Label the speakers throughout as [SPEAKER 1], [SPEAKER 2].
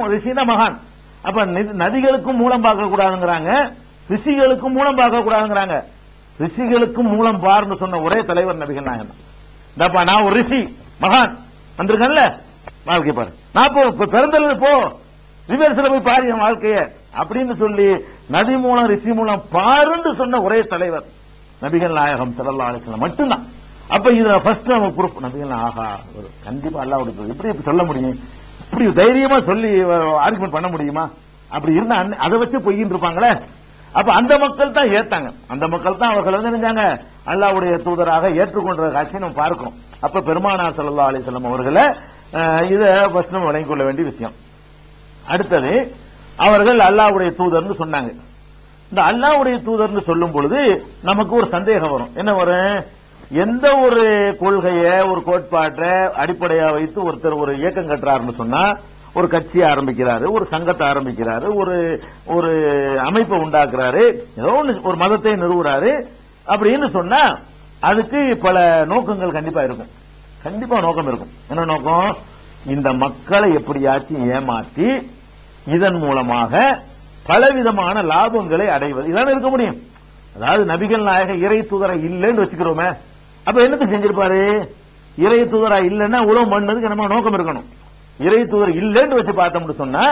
[SPEAKER 1] ரிஷினா மகான். அப்ப நதிகளுக்கும் மூலம் பார்க்க கூடாதுங்கிறாங்க ரிஷிகளுக்கும் மூலம் பார்க்க கூடாதுங்கிறாங்க ரிஷிகளுக்கும் மூலம் பார்னு சொன்ன ஒரே தலைவர் நபிகள் நாயகம் இந்தப்பா நான் ஒரு ரிஷி மகான். வந்திருக்கேன்ல? வாழ்க்கை பாரு. நான் போ பிறந்தது போ. ரிவர்ஸ்ல போய் பாரு என் வாழ்க்கைய. அப்படின்னு சொல்லி நதி மூலம் ரிஷி மூலம் பாருன்னு சொன்ன ஒரே தலைவர் நபிகள் நாயகம் ஸல்லல்லாஹு அலைஹி மட்டும்தான். அப்ப இதுல ஃபர்ஸ்ட் நம்ம குரூப் நபிகள் ஆகா கண்டிப்பா அல்லாவுடைய எப்படி சொல்ல முடியும். இப்படி தைரியமா சொல்லி ஆர்குமெண்ட் பண்ண முடியுமா? அப்படி இருந்தா அதை வச்சு பொய்யின்னு இருப்பாங்களே? அப்ப அந்த மக்கள் தான் ஏத்தாங்க. அந்த மக்கள் தான் அவர்கள் வந்து நினைஞ்சாங்க அல்லாவுடைய தூதராக ஏற்றுக்கொண்ட காட்சியை நம்ம பார்க்கிறோம் அப்ப பெருமானார் சல்லா அலைஹி அவர்களை இதை இத ஃபர்ஸ்ட் நம்ம வழங்கிக் கொள்ள வேண்டிய விஷயம். அடுத்தது அவர்கள் அல்லாவுடைய தூதர்னு சொன்னாங்க. இந்த அல்லாவுடைய தூதர்னு சொல்லும் பொழுது நமக்கு ஒரு சந்தேகம் வரும். என்ன வரும்? எந்த ஒரு கொள்கைய ஒரு கோட்பாட்டை அடிப்படையா வைத்து ஒருத்தர் ஒரு இயக்கம் கட்டுறாருன்னு சொன்னா ஒரு கட்சியை ஆரம்பிக்கிறாரு ஒரு சங்கத்தை ஆரம்பிக்கிறாரு ஒரு ஒரு அமைப்பை உண்டாக்குறாரு ஏதோ ஒன்று ஒரு மதத்தை நிறுவுறாரு அப்படின்னு சொன்னா அதுக்கு பல நோக்கங்கள் கண்டிப்பா இருக்கும். கண்டிப்பா நோக்கம் இருக்கும். என்ன நோக்கம்? இந்த மக்களை எப்படியாச்சும் ஏமாற்றி இதன் மூலமாக பலவிதமான லாபங்களை அடைவது. இதான இருக்க முடியும். அதாவது நபிகள் நாயக இறை தூதரை இல்லைன்னு வச்சுக்கிறோமே. அப்ப என்னத்தை செஞ்சிருப்பாரு? இறை தூதரா இல்லைன்னா உழவு பண்ணதுக்கு நம்ம நோக்கம் இருக்கணும். இறை தூதர் இல்லைன்னு வச்சு பார்த்தோம்னு சொன்னா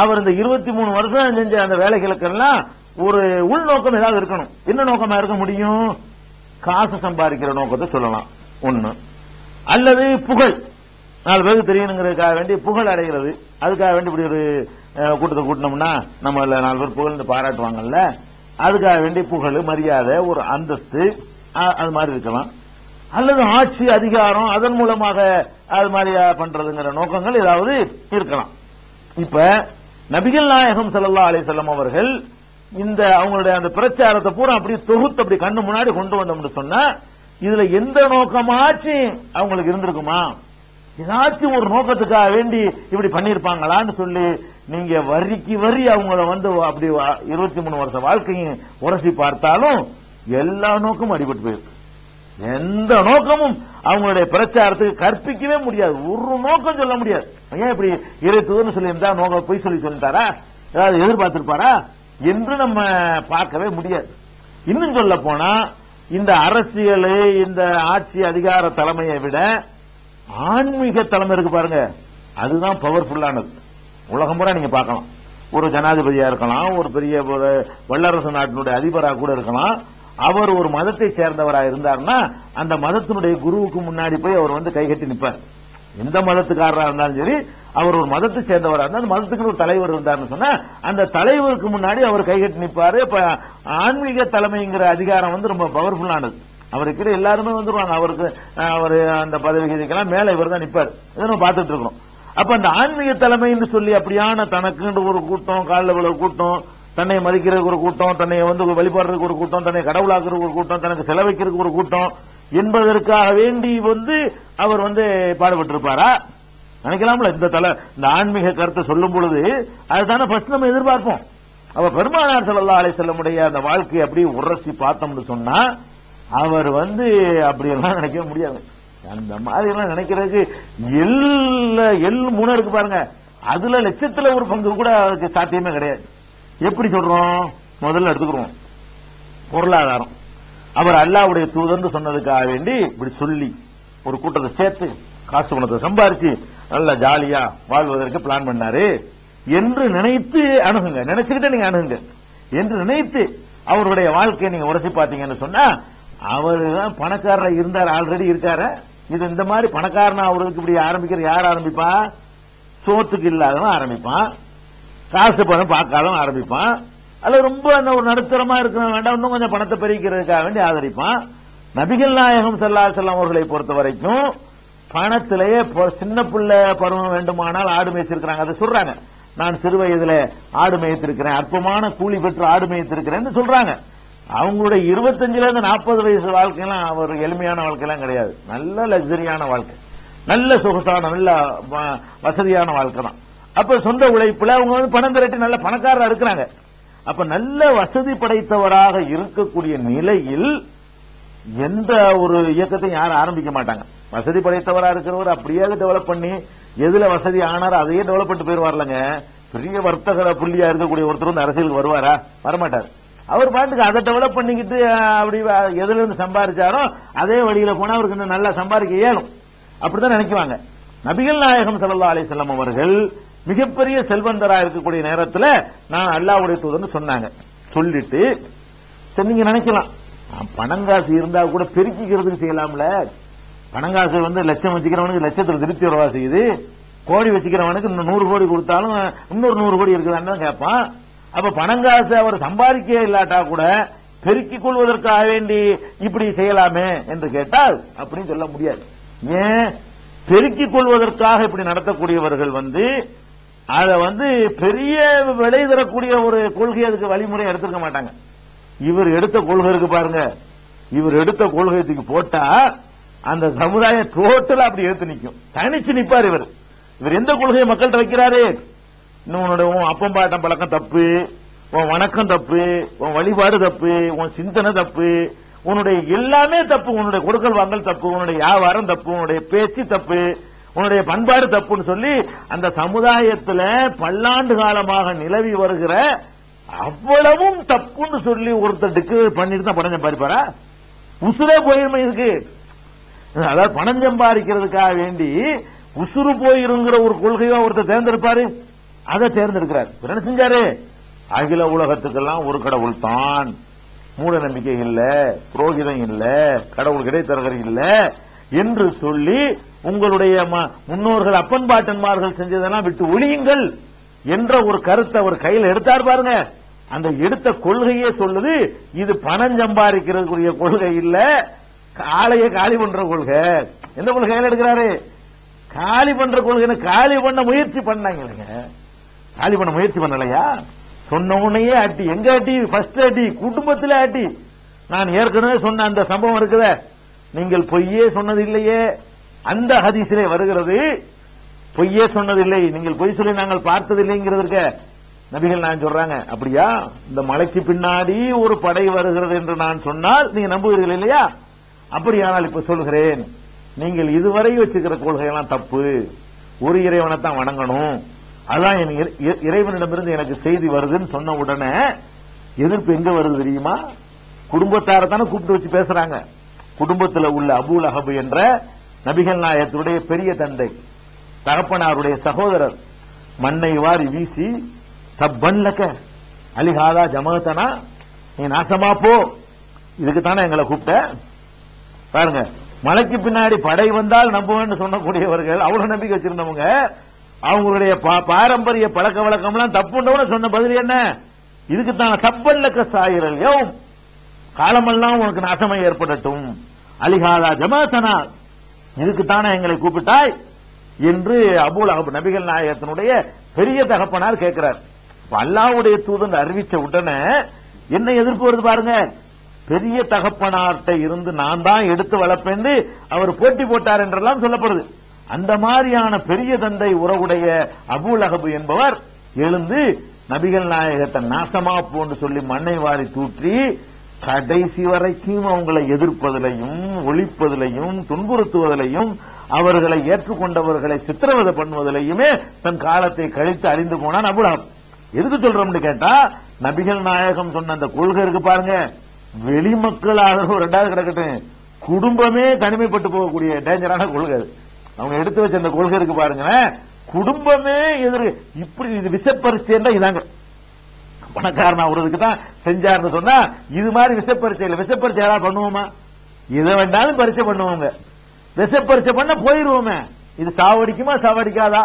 [SPEAKER 1] அவர் இந்த இருபத்தி மூணு வருஷம் செஞ்ச அந்த வேலைகளுக்கெல்லாம் ஒரு உள்நோக்கம் ஏதாவது இருக்கணும். என்ன நோக்கமா இருக்க முடியும்? காசு சம்பாதிக்கிற நோக்கத்தை சொல்லலாம். ஒண்ணு. அல்லது புகழ். நாலு பேருக்கு தெரியணுங்கிறதுக்காக வேண்டி புகழ் அடைகிறது. அதுக்காக வேண்டி இப்படி ஒரு கூட்டத்தை கூட்டினோம்னா நம்ம நாலு பேர் புகழ்ந்து பாராட்டுவாங்கல்ல அதுக்காக வேண்டி புகழ் மரியாதை ஒரு அந்தஸ்து அது மாதிரி இருக்கலாம். அல்லது ஆட்சி அதிகாரம் அதன் மூலமாக அது மாதிரி பண்றதுங்கிற நோக்கங்கள் ஏதாவது இருக்கலாம். இப்ப நபிகள் நாயகம் சல்லா அலிசல்லம் அவர்கள் இந்த அவங்களுடைய அந்த பிரச்சாரத்தை பூரா அப்படி தொகுத்து அப்படி கண்ணு முன்னாடி கொண்டு வந்தோம்னு சொன்னா இதுல எந்த நோக்கமாச்சு அவங்களுக்கு இருந்திருக்குமா? ஏதாச்சும் ஒரு நோக்கத்துக்காக வேண்டி இப்படி பண்ணிருப்பாங்களான்னு சொல்லி நீங்க வரிக்கு வரி அவங்கள வந்து அப்படி இருபத்தி மூணு வருஷம் வாழ்க்கையும் உரசி பார்த்தாலும் எல்லா நோக்கமும் அடிபட்டு போயிருக்கு. எந்த நோக்கமும் அவங்களுடைய பிரச்சாரத்துக்கு கற்பிக்கவே முடியாது. ஒரு நோக்கம் சொல்ல முடியாது. ஏன் இப்படி இறைத்துவன்னு சொல்லியிருந்தா நோக்கம் பொய் சொல்லி சொல்லிட்டாரா? ஏதாவது எதிர்பார்த்திருப்பாரா? என்று நம்ம பார்க்கவே முடியாது. இன்னும் சொல்ல போனா இந்த அரசியல் இந்த ஆட்சி அதிகார தலைமையை விட ஆன்மீக தலைமை இருக்கு பாருங்க. அதுதான் பவர்ஃபுல்லானது உலகம் பூரா நீங்க பார்க்கலாம். ஒரு ஜனாதிபதியா இருக்கலாம் ஒரு பெரிய ஒரு வல்லரசு நாட்டினுடைய அதிபராக கூட இருக்கலாம். அவர் ஒரு மதத்தை சேர்ந்தவராக இருந்தார்னா அந்த மதத்தினுடைய குருவுக்கு முன்னாடி போய் அவர் வந்து கைகட்டி நிற்பார் எந்த மதத்துக்காரரா இருந்தாலும் சரி அவர் ஒரு மதத்தை சேர்ந்தவரா இருந்தால் அந்த மதத்துக்கு ஒரு தலைவர் இருந்தார்னு சொன்னா அந்த தலைவருக்கு முன்னாடி அவர் கைகட்டி நிற்பாரு இப்ப ஆன்மீக தலைமைங்கிற அதிகாரம் வந்து ரொம்ப பவர்ஃபுல்லானது அவருக்கு எல்லாருமே வந்துருவாங்க. அவருக்கு அவர் அந்த பதவி இதுக்கெல்லாம் மேல இவர் தான் நிற்பார் இதை நம்ம பார்த்துட்டு இருக்கிறோம். அப்ப அந்த ஆன்மீக தலைமைன்னு சொல்லி அப்படியான தனக்குன்ற ஒரு கூட்டம் காலில் விழ கூட்டம் தன்னை மதிக்கிறதுக்கு ஒரு கூட்டம் தன்னை வந்து வழிபாடுறதுக்கு ஒரு கூட்டம் தன்னை கடவுளாக்குறதுக்கு ஒரு கூட்டம் தனக்கு செலவைக்கிறதுக்கு ஒரு கூட்டம் என்பதற்காக வேண்டி வந்து அவர் வந்து பாடுபட்டிருப்பாரா? நினைக்கலாம்ல இந்த தலை இந்த ஆன்மீக கருத்தை சொல்லும் பொழுது அதுதானே ஃபர்ஸ்ட் நம்ம எதிர்பார்ப்போம். அவ பெருமானார் ஸல்லல்லாஹு செல்ல வஸல்லமுடைய அந்த வாழ்க்கையை அப்படியே உரசி பார்த்தோம்னு சொன்னா அவர் வந்து அப்படியெல்லாம் நினைக்கவே முடியாது. அந்த மாதிரி எல்லாம் நினைக்கிறதுக்கு எல்ல எல் முனை இருக்கு பாருங்க. அதுல லட்சத்துல ஒரு பங்கு கூட அதுக்கு சாத்தியமே கிடையாது. எப்படி சொல்றோம்? முதல்ல எடுத்துக்கிறோம் பொருளாதாரம். அவர் அல்லாவுடைய தூதர்னு சொன்னதுக்காக வேண்டி இப்படி சொல்லி ஒரு கூட்டத்தை சேர்த்து காசு பணத்தை சம்பாரிச்சு நல்லா ஜாலியா வாழ்வதற்கு பிளான் பண்ணாரு. என்று நினைத்து அணுகுங்க. நினைச்சுக்கிட்டே நீங்க அணுகுங்க. என்று நினைத்து அவருடைய வாழ்க்கையை நீங்க உரசி பார்த்தீங்கன்னு சொன்னா அவர் தான் பணக்காரரா இருந்தார் ஆல்ரெடி இருக்காரு. இது இந்த மாதிரி பணக்காரனா அவருக்கு இப்படி ஆரம்பிக்கிற யார் ஆரம்பிப்பா? சோத்துக்கு இல்லாதவன் ஆரம்பிப்பான். காசு பணம் பார்க்காதவன் ஆரம்பிப்பான். அல்ல ரொம்ப அந்த ஒரு நடுத்தரமா இருக்கிற வேண்டாம் இன்னும் கொஞ்சம் பணத்தை பெருக்கிறதுக்காக வேண்டி ஆதரிப்பான். நபிகள் நாயகம் செல்லா அலைஹி அவர்களை பொறுத்த வரைக்கும் பணத்திலேயே சின்ன பிள்ளை பருவம் வேண்டுமானால் ஆடு மேய்ச்சிருக்கிறாங்க. அதை சொல்றாங்க. நான் சிறு வயதுல ஆடு மேய்த்திருக்கிறேன் அற்பமான கூலி பெற்று ஆடு மேய்த்திருக்கிறேன்னு சொல்றாங்க. அவங்களுடைய இருபத்தஞ்சுல இருந்து நாற்பது வயசு வாழ்க்கையெல்லாம் அவர் எளிமையான வாழ்க்கையெல்லாம் கிடையாது. நல்ல லக்ஸரியான வாழ்க்கை. நல்ல சொகுசான நல்ல வசதியான வாழ்க்கை தான். அப்ப சொந்த உழைப்புல அவங்க வந்து பணம் திரட்டி நல்ல பணக்காரரா இருக்கிறாங்க. அப்ப நல்ல வசதி படைத்தவராக இருக்கக்கூடிய நிலையில் எந்த ஒரு இயக்கத்தையும் யாரும் ஆரம்பிக்க மாட்டாங்க. வசதி படைத்தவரா இருக்கிறவர் அப்படியே டெவலப் பண்ணி எதுல வசதி ஆனாரோ அதையே டெவலப் பண்ணிட்டு போயிருவார்லங்க பெரிய வர்த்தக புள்ளியா இருக்கக்கூடிய ஒருத்தர் வந்து அரசியலுக்கு வருவாரா? வரமாட்டார். அவர் பாட்டுக்கு அதை டெவலப் பண்ணிக்கிட்டு அப்படி எதுல இருந்து சம்பாதிச்சாரோ அதே வழியில போனா அவருக்கு இன்னும் நல்லா சம்பாதிக்க இயலும். அப்படிதான் நினைக்குவாங்க. நபிகள் நாயகம் சல்லா அலிசல்லாம் அவர்கள் மிகப்பெரிய செல்வந்தரா இருக்கக்கூடிய நேரத்தில் நான் அல்லாவுடைய தூதர்னு சொன்னாங்க. சொல்லிட்டு சரி நீங்க நினைக்கலாம். பணங்காசு இருந்தா கூட பெருக்கிக்கிறதுக்கு செய்யலாம்ல. பணங்காசு வந்து லட்சம் வச்சுக்கிறவனுக்கு லட்சத்தில் திருப்தி வரவா செய்யுது? கோடி வச்சுக்கிறவனுக்கு இன்னும் நூறு கோடி கொடுத்தாலும் இன்னொரு நூறு கோடி இருக்குதான்னு தான் கேட்பான். அப்ப பணங்காசு அவர் சம்பாதிக்க இல்லாட்டா கூட பெருக்கிக் கொள்வதற்காக வேண்டி இப்படி செய்யலாமே என்று கேட்டால் அப்படின்னு சொல்ல முடியாது. ஏன்? பெருக்கிக் கொள்வதற்காக இப்படி நடத்தக்கூடியவர்கள் வந்து அதை வந்து பெரிய விலை தரக்கூடிய ஒரு கொள்கை அதுக்கு வழிமுறை எடுத்துக்க மாட்டாங்க. இவர் எடுத்த கொள்கை இருக்கு பாருங்க. இவர் எடுத்த கொள்கைத்துக்கு போட்டா அந்த சமுதாயம் டோட்டலா அப்படி எடுத்து நிற்கும் தனிச்சு நிற்பார் இவர். இவர் எந்த கொள்கையை மக்கள்கிட்ட வைக்கிறாரு? இன்னும் உன்னோட உன் அப்பம் பாட்டம் பழக்கம் தப்பு. உன் வணக்கம் தப்பு. உன் வழிபாடு தப்பு. உன் சிந்தனை தப்பு. உன்னுடைய எல்லாமே தப்பு. உன்னுடைய கொடுக்கல் வாங்கல் தப்பு. உன்னுடைய வியாபாரம் தப்பு. உன்னுடைய பேச்சு தப்பு. உன்னுடைய பண்பாடு தப்புன்னு சொல்லி அந்த சமுதாயத்தில் பல்லாண்டு காலமாக நிலவி வருகிற அவ்வளவும் தப்புன்னு சொல்லி ஒருத்தர் டிக்ளேர் பண்ணிட்டு தான் பணம் சம்பாதிப்பாரா? உசுரே போயிருமே இதுக்கு. அதாவது பணம் சம்பாதிக்கிறதுக்காக வேண்டி உசுறு போயிருங்கிற ஒரு கொள்கையோ ஒருத்தர் தேர்ந்தெடுப்பாரு. அதை தேர்ந்தெடுக்கிறார். என்ன செஞ்சாரு? அகில உலகத்துக்கெல்லாம் ஒரு கடவுள் தான். மூட நம்பிக்கை இல்ல புரோகிதம் இல்ல கடவுள் கிடைத்தரகர் இல்ல என்று சொல்லி உங்களுடைய முன்னோர்கள் அப்பன் பாட்டன்மார்கள் செஞ்சதெல்லாம் விட்டு ஒழியுங்கள் என்ற ஒரு கருத்தை அவர் கையில் எடுத்தார் பாருங்க. அந்த எடுத்த கொள்கையே சொல்லுது இது பணம் சம்பாதிக்கிறதுக்குரிய கொள்கை இல்ல ஆலையை காலி பண்ற கொள்கை. எந்த கொள்கையில கையில் எடுக்கிறாரு? காலி பண்ற கொள்கைன்னு காலி பண்ண முயற்சி பண்ணாங்க காலி பண்ண முயற்சி பண்ணலையா? சொன்ன உடனே அட்டி எங்க அட்டி ஃபர்ஸ்ட் அட்டி குடும்பத்தில் அட்டி நான் ஏற்கனவே சொன்ன அந்த சம்பவம் இருக்குத. நீங்கள் பொய்யே சொன்னது இல்லையே. அந்த ஹதீஸிலே வருகிறது பொய்யே சொன்னதில்லை நீங்கள் பொய் சொல்லி நாங்கள் பார்த்ததில்லைங்கிறதுக்க நபிகள் நான் சொல்றாங்க. அப்படியா? இந்த மலைக்கு பின்னாடி ஒரு படை வருகிறது என்று நான் சொன்னால் நீங்க நம்புவீர்கள் இல்லையா? அப்படியானால் இப்ப சொல்கிறேன் நீங்கள் இதுவரை வச்சுக்கிற கொள்கையெல்லாம் தப்பு. ஒரு இறைவனை தான் வணங்கணும். அதான் என் இறைவனிடமிருந்து எனக்கு செய்தி வருதுன்னு சொன்ன உடனே எதிர்ப்பு எங்க வருது தெரியுமா? குடும்பத்தார தானே கூப்பிட்டு வச்சு பேசுறாங்க. குடும்பத்தில் உள்ள அபுல் அஹபு என்ற நபிகள் நாயகத்துடைய பெரிய தந்தை தகப்பனாருடைய சகோதரர் மண்ணை வாரி வீசி தப்பன்லக்க அலிஹாதா ஜமகத்தனா நீ நாசமா போ. இதுக்கு தானே எங்களை கூப்பிட்ட. பாருங்க மலைக்கு பின்னாடி படை வந்தால் நம்புவேன்னு சொன்னக்கூடியவர்கள் அவ்வளவு நம்பிக்கை வச்சிருந்தவங்க அவங்களுடைய பா- பாரம்பரிய பழக்க வழக்கம்லாம் தப்புண்டவன சொன்ன பதில் என்ன? இதுக்கு தான் தப்பல்லக்க சாயிரல் காலமெல்லாம் உனக்கு நாசமை ஏற்படட்டும். அலிஹாதா ஜமாத்தனா இதுக்கு தானே எங்களை கூப்பிட்டாய்? என்று அபுல் அஹப் நபிகள் நாயகத்தினுடைய பெரிய தகப்பனார் கேட்கிறார். அல்லாவுடைய தூதன் அறிவிச்ச உடனே என்ன எதிர்ப்பு வருது பாருங்க. பெரிய தகப்பனார்ட்ட இருந்து நான் தான் எடுத்து வளர்ப்பேன் அவர் போட்டி போட்டார் என்றெல்லாம் சொல்லப்படுது. அந்த மாதிரியான பெரிய தந்தை உறவுடைய அபுல் அகபு என்பவர் எழுந்து நபிகள் நாயகத்தை நாசமா போன்னு சொல்லி மண்ணை வாரி தூற்றி கடைசி வரைக்கும் அவங்களை எதிர்ப்பதிலையும் ஒழிப்பதிலையும் துன்புறுத்துவதிலையும் அவர்களை ஏற்றுக்கொண்டவர்களை சித்திரவதை பண்ணுவதிலையுமே தன் காலத்தை கழித்து அறிந்து போனான் அபுலாம் எதுக்கு சொல்றோம்னு கேட்டா நபிகள் நாயகம் சொன்ன அந்த கொள்கை இருக்கு பாருங்க. வெளிமக்களாக ரெண்டாவது கிடக்கட்டும். குடும்பமே தனிமைப்பட்டு போகக்கூடிய டேஞ்சரான கொள்கை அவங்க எடுத்து வச்ச அந்த கொள்கை இருக்கு பாருங்க குடும்பமே எதிர் இப்படி இது விஷப்பரிச்சைன்னா இதாங்க. பணக்காரன் ஆகுறதுக்கு தான் செஞ்சாருன்னு சொன்னா இது மாதிரி விஷப்பரிச்சை இல்லை. விஷப்பரிச்சை யாராவது பண்ணுவோமா? எதை வேண்டாலும் பரிச்சை பண்ணுவோங்க. விஷப்பரிச்சை பண்ண போயிருவோமே. இது சாவடிக்குமா சாவடிக்காதா?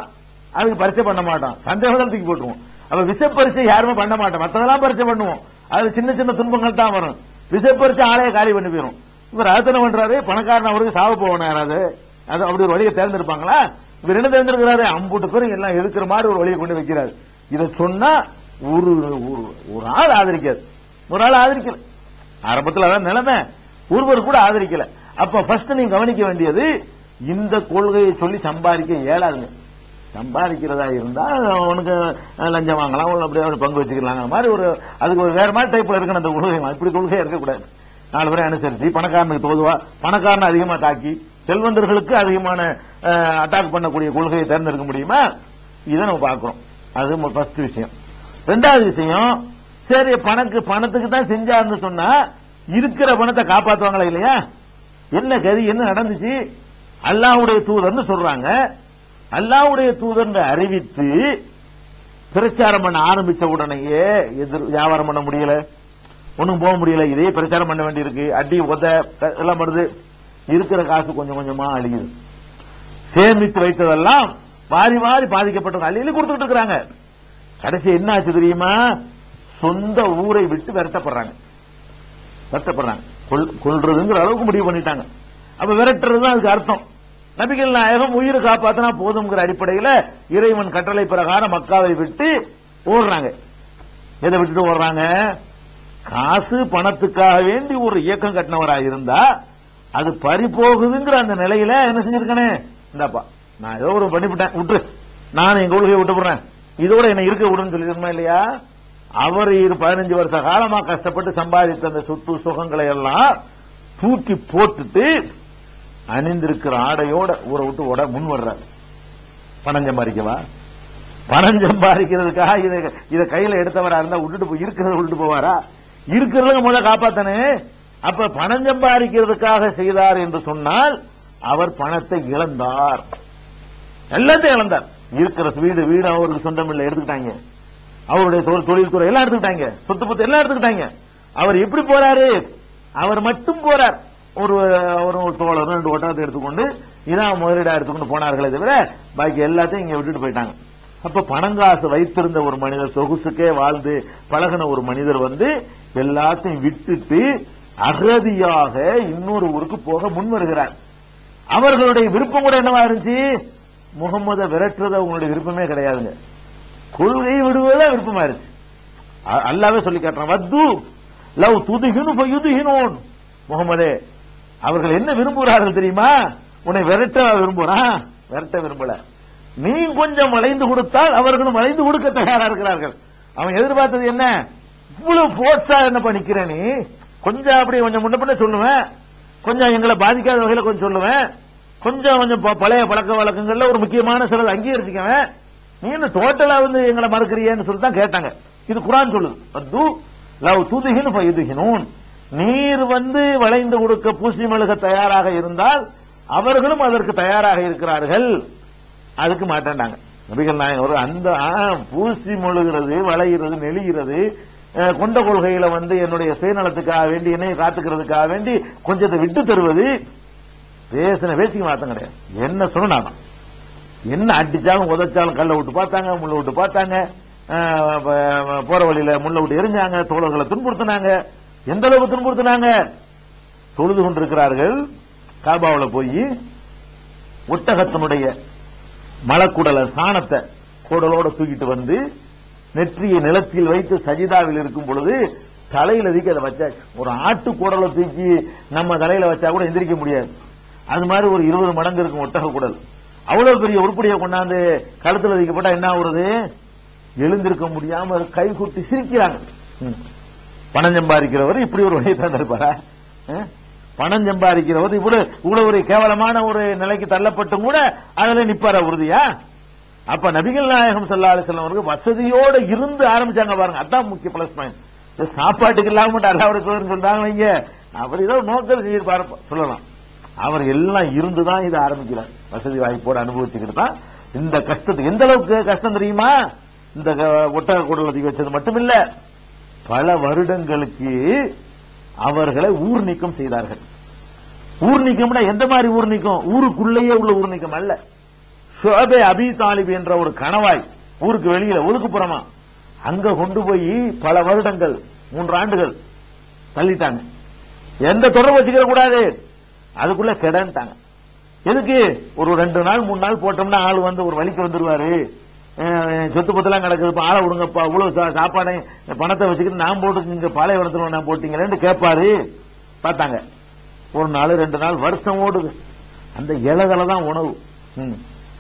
[SPEAKER 1] அதுக்கு பரிச்சை பண்ண மாட்டோம். சந்தேகம் தூக்கி போட்டுருவோம். அப்ப விஷப்பரிச்சை யாருமே பண்ண மாட்டோம். மற்றதெல்லாம் பரிச்சை பண்ணுவோம். அது சின்ன சின்ன துன்பங்கள் தான் வரும். விஷப்பரிச்சை ஆலையை காலி பண்ணி போயிரும். இவர் அதனை பண்றாரு பணக்காரன் அவருக்கு சாவு போகணும் யாராவது. அது அப்படி ஒரு வழியை தேர்ந்தெடுப்பாங்களா? இவர் என்ன தேர்ந்தெடுக்கிறாரு? அம்புட்டு பேரும் எல்லாம் எதுக்குற மாதிரி ஒரு வழியை கொண்டு வைக்கிறாரு. இதை சொன்னா ஒரு ஒரு- ஒரு ஆள் ஆதரிக்காது ஒரு ஆள் ஆதரிக்கல. ஆரம்பத்தில் அதான் நிலைமை. ஒருவர் கூட ஆதரிக்கல. அப்ப ஃபர்ஸ்ட் நீங்க கவனிக்க வேண்டியது இந்த கொள்கையை சொல்லி சம்பாதிக்க இயலாதுங்க. சம்பாதிக்கிறதா இருந்தா அவனுக்கு லஞ்சம் வாங்கலாம் அப்படியே அவனு பங்கு வச்சுக்கலாம் மாதிரி ஒரு அதுக்கு ஒரு வேற மாதிரி டைப்ல இருக்கணும் அந்த கொள்கை. இப்படி கொள்கையா இருக்கக்கூடாது. நாலு பேரை அனுசரிச்சு பணக்காரனுக்கு தோதுவா பணக்காரனை அதிகமா தாக்கி செல்வந்தர்களுக்கு அதிகமான அட்டாக் பண்ணக்கூடிய கொள்கையை தேர்ந்தெடுக்க முடியுமா? இதை நம்ம பார்க்கிறோம். அது ஃபர்ஸ்ட் விஷயம். ரெண்டாவது விஷயம் சரி பணக்கு பணத்துக்கு தான் செஞ்சாருன்னு சொன்னா இருக்கிற பணத்தை காப்பாத்துவாங்களா இல்லையா? என்ன கதி என்ன நடந்துச்சு? அல்லாஹ்வுடைய தூதர்னு சொல்றாங்க. அல்லாஹ்வுடைய தூதர்னு அறிவித்து பிரச்சாரம் பண்ண ஆரம்பிச்ச உடனேயே எதிர் வியாபாரம் பண்ண முடியல. ஒன்றும் போக முடியல. இதே பிரச்சாரம் பண்ண வேண்டியிருக்கு. அடி உத எல்லாம் வருது. இருக்கிற காசு கொஞ்சம் கொஞ்சமா அழியுது. சேமித்து வைத்ததெல்லாம் வாரி வாரி பாதிக்கப்பட்டவங்க அள்ளியில கொடுத்துட்டு இருக்கிறாங்க. கடைசி என்ன ஆச்சு தெரியுமா? சொந்த ஊரை விட்டு விரட்டப்படுறாங்க. விரட்டப்படுறாங்க. கொள்றதுங்கிற அளவுக்கு முடிவு பண்ணிட்டாங்க. அப்ப விரட்டுறது தான் அதுக்கு அர்த்தம். நபிகள் நாயகம் உயிரை காப்பாத்தினா போதுங்கிற அடிப்படையில இறைவன் கட்டளை பிரகாரம் மக்காவை விட்டு ஓடுறாங்க. எதை விட்டுட்டு ஓடுறாங்க? காசு பணத்துக்காக வேண்டி ஒரு இயக்கம் கட்டினவராக இருந்தா அது பறி போகுதுங்கிற அந்த நிலையில என்ன செஞ்சிருக்கனே இந்தாப்பா நான் ஏதோ ஒரு பண்ணிவிட்டேன். விட்டு நான் என் கொள்கையை விட்டு போடுறேன் இதோட என்ன இருக்க விடுன்னு சொல்லியிருக்கோமா இல்லையா? அவர் இரு பதினஞ்சு வருஷ காலமா கஷ்டப்பட்டு சம்பாதித்த அந்த சொத்து சுகங்களை எல்லாம் தூக்கி போட்டுட்டு அணிந்திருக்கிற ஆடையோட ஊரை விட்டு ஓட முன் வர்றார். பணம் சம்பாதிக்கவா? பணம் சம்பாதிக்கிறதுக்காக இதை இதை கையில எடுத்தவரா இருந்தா விட்டுட்டு போய் இருக்கிறத விட்டுட்டு போவாரா? இருக்கிறத முதல்ல காப்பாத்தனே. அப்ப பணம் சம்பாதிக்கிறதுக்காக செய்தார் என்று சொன்னால் அவர் பணத்தை இழந்தார். எல்லாத்தையும் இழந்தார். இருக்கிற வீடு வீடு அவருக்கு சொந்தம் இல்லை எடுத்துக்கிட்டாங்க. அவருடைய தொழில்துறை எல்லாம் எடுத்துக்கிட்டாங்க. சொத்து பத்து எல்லாம் எடுத்துக்கிட்டாங்க. அவர் எப்படி போறாரு? அவர் மட்டும் போறார். ஒரு ஒரு ஒரு தோழர் ரெண்டு ஒட்டகத்தை எடுத்துக்கொண்டு இதான் முதலீடா எடுத்துக்கொண்டு போனார்களே தவிர பாக்கி எல்லாத்தையும் இங்க விட்டுட்டு போயிட்டாங்க. அப்ப பணங்காசு வைத்திருந்த ஒரு மனிதர் சொகுசுக்கே வாழ்ந்து பழகின ஒரு மனிதர் வந்து எல்லாத்தையும் விட்டுட்டு அகதியாக இன்னொரு ஊருக்கு போக முன் வருகிறார் அவர்களுடைய விருப்பம் கூட என்னவா இருந்துச்சு? முகம்மதை விரட்டுறது அவங்களுடைய விருப்பமே கிடையாதுங்க. கொள்கையை விடுவதே விருப்பமா இருக்கு. அல்லாவே சொல்லி காட்டுறான். வத்து லவ் துதுகினு யுதுகினோன் முகமதே அவர்கள் என்ன விரும்புகிறார்கள் தெரியுமா? உன்னை விரட்ட விரும்புறான் விரட்ட விரும்பல. நீ கொஞ்சம் வளைந்து கொடுத்தால் அவர்களும் வளைந்து கொடுக்க தயாரா இருக்கிறார்கள். அவன் எதிர்பார்த்தது என்ன? இவ்வளவு போர்ஸா என்ன பண்ணிக்கிற நீ? கொஞ்சம் அப்படி கொஞ்சம் முன்ன பின்ன சொல்லுவேன். கொஞ்சம் எங்களை பாதிக்காத வகையில கொஞ்சம் சொல்லுவேன். கொஞ்சம் கொஞ்சம் ப- பழைய பழக்க வழக்கங்கள்ல ஒரு முக்கியமான சிலர் அங்கீகரிச்சுக்கவன் நீ என்ன டோட்டலா வந்து எங்களை மறுக்கிறியன்னு சொல்லி தான் கேட்டாங்க. இது குரான் சொல்லுது. லவ் துதுகின் பயுதுகினூன் நீர் வந்து வளைந்து கொடுக்க பூசி மெழுக தயாராக இருந்தால் அவர்களும் அதற்கு தயாராக இருக்கிறார்கள். அதுக்கு மாட்டேன்டாங்க. நபிகள் நாயகம் ஒரு அந்த ஆ, பூசி மொழுகிறது வளைகிறது நெளிகிறது கொண்ட கொள்கையில வந்து என்னுடைய சுயநலத்துக்காக வேண்டி என்னை காத்துக்கிறதுக்காக வேண்டி கொஞ்சத்தை விட்டு தருவது பேசின பேச்சுக்கு மாத்தம் கிடையாது. என்ன சொன்னா என்ன அடிச்சாலும் உதைச்சாலும் கல்ல விட்டு பார்த்தாங்க முள்ள விட்டு பார்த்தாங்க போற வழியில முள்ள விட்டு எரிஞ்சாங்க தோழர்களை துன்புறுத்தினாங்க. எந்த அளவுக்கு துன்புறுத்தினாங்க? தொழுது கொண்டிருக்கிறார்கள். காபாவில் போய் ஒட்டகத்தினுடைய மலக்குடலை சாணத்தை குடலோட தூக்கிட்டு வந்து நெற்றியை நிலத்தில் வைத்து சஜிதாவில் இருக்கும் பொழுது தலையில தூக்கி அதை வச்சாச்சு. ஒரு ஆட்டு குடலை தூக்கி நம்ம தலையில வச்சா கூட எந்திரிக்க முடியாது. அது மாதிரி ஒரு இருபது மடங்கு இருக்கும் ஒட்டக குடல். அவ்வளவு பெரிய உருப்படியை கொண்டாந்து கழுத்துல வைக்கப்பட்டா என்ன ஆகுறது? எழுந்திருக்க முடியாம கை கூட்டி சிரிக்கிறாங்க. ம். பணம் சம்பாதிக்கிறவர் இப்படி ஒரு வழியை தந்திருப்பாரா? பணம் சம்பாதிக்கிறவர் இப்படி இவ்வளவு ஒரு கேவலமான ஒரு நிலைக்கு தள்ளப்பட்டும் கூட அதுல நிப்பாரா உறுதியா? அப்ப நபிகள் நாயகம் ஸல்லல்லாஹு அலைஹி வசதியோடு வசதியோட இருந்து ஆரம்பிச்சாங்க பாருங்க. அதான் முக்கிய பிளஸ் பாயிண்ட் சாப்பாட்டுக்கு இல்லாம மட்டும் அல்லாவுடைய சொல்றாங்க நீங்க அவர் ஏதோ நோக்கம் செய்யிருப்பாரு சொல்லலாம். அவர் எல்லாம் இருந்துதான் இதை ஆரம்பிக்கிறார். வசதி வாய்ப்போடு அனுபவிச்சுக்கிட்டு தான் இந்த கஷ்டத்துக்கு எந்த அளவுக்கு கஷ்டம் தெரியுமா? இந்த க- ஒட்டக குடலத்துக்கு வச்சது மட்டுமில்ல. பல வருடங்களுக்கு அவர்களை ஊர் நீக்கம் செய்தார்கள். ஊர் நீக்கம்னா எந்த மாதிரி ஊர் நீக்கம்? ஊருக்குள்ளேயே உள்ள ஊர் நீக்கம் அல்ல. ஷோபே அபி தாலிப் என்ற ஒரு கணவாய் ஊருக்கு வெளியில ஒதுக்குப்புறமா அங்க கொண்டு போய் பல வருடங்கள் மூன்று ஆண்டுகள் தள்ளிட்டாங்க. எந்த தொடர்பு வச்சுக்கிற கூடாது அதுக்குள்ள கெடன்ட்டாங்க. எதுக்கு? ஒரு ரெண்டு நாள் மூணு நாள் போட்டோம்னா ஆள் வந்து ஒரு வழிக்கு வந்துருவாரு. சொத்து பத்தெல்லாம் கிடக்குது. ஆளை விடுங்கப்பா. இவ்வளவு சா- சாப்பாடை பணத்தை வச்சுக்கிட்டு நான் போட்டு இங்க பாலைவனத்துல நான் போட்டீங்களேன்னு கேட்பாரு பார்த்தாங்க. ஒரு நாள் ரெண்டு நாள் வருஷம் ஓடுது. அந்த இலகலை தான் உணவு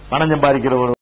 [SPEAKER 1] பணம் சம்பாதிக்கிற ஒரு